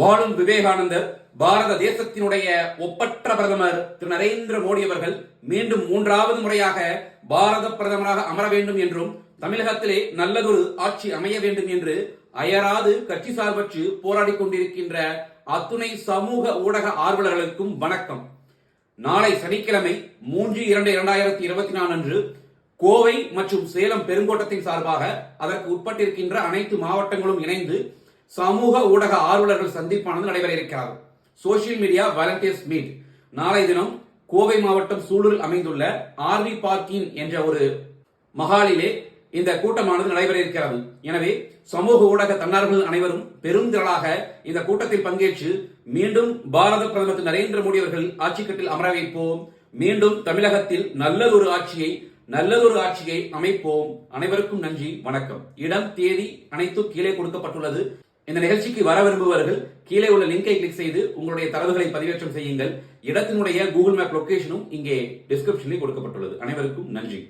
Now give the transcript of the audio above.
வாழும் விவேகானந்தர் பாரத தேசத்தினுடைய ஒப்பற்ற பிரதமர் திரு நரேந்திர மோடி அவர்கள் மீண்டும் மூன்றாவது முறையாக பாரத பிரதமராக அமர வேண்டும் என்றும் தமிழகத்திலே நல்லதொரு ஆட்சி அமைய வேண்டும் என்று அயராது கட்சி சார்பற்று போராடி கொண்டிருக்கின்ற அத்துணை சமூக ஊடக ஆர்வலர்களுக்கும் வணக்கம். நாளை சனிக்கிழமை மூன்று இரண்டு இரண்டாயிரத்தி இருபத்தி நாலு அன்று கோவை மற்றும் சேலம் பெருங்கோட்டத்தின் சார்பாக அதற்கு உட்பட்டிருக்கின்ற அனைத்து மாவட்டங்களும் இணைந்து சமூக ஊடக ஆர்வலர்கள் சந்திப்பானது நடைபெற இருக்கிறது. சோசியல் மீடியா வாலண்டியர்ஸ் மீட் நாளை தினம் கோவை மாவட்டம் சூலூரில் அமைந்துள்ள ஆர்வி பார்க்கின் என்ற ஒரு மகாலிலே இந்த கூட்டமானது நடைபெற இருக்கிறது. எனவே சமூக ஊடக தன்னார்வல் அனைவரும் பெருந்திரளாக இந்த கூட்டத்தில் பங்கேற்று மீண்டும் பாரத பிரதமர் திரு நரேந்திர மோடி அவர்கள் ஆட்சிக்கட்டில் அமர வைப்போம். மீண்டும் தமிழகத்தில் நல்லதொரு ஆட்சியை நல்லதொரு ஆட்சியை அமைப்போம். அனைவருக்கும் நன்றி வணக்கம். இடம் தேதி அனைத்தும் கீழே கொடுக்கப்பட்டுள்ளது. இந்த நிகழ்ச்சிக்கு வர விரும்புபவர்கள் கீழே உள்ள லிங்கை கிளிக் செய்து உங்களுடைய தரவுகளை பதிவேற்றம் செய்யுங்கள். இடத்தினுடைய கூகுள் மேப் லொகேஷனும் இங்கே டிஸ்கிரிப்ஷனில் கொடுக்கப்பட்டுள்ளது. அனைவருக்கும் நன்றி.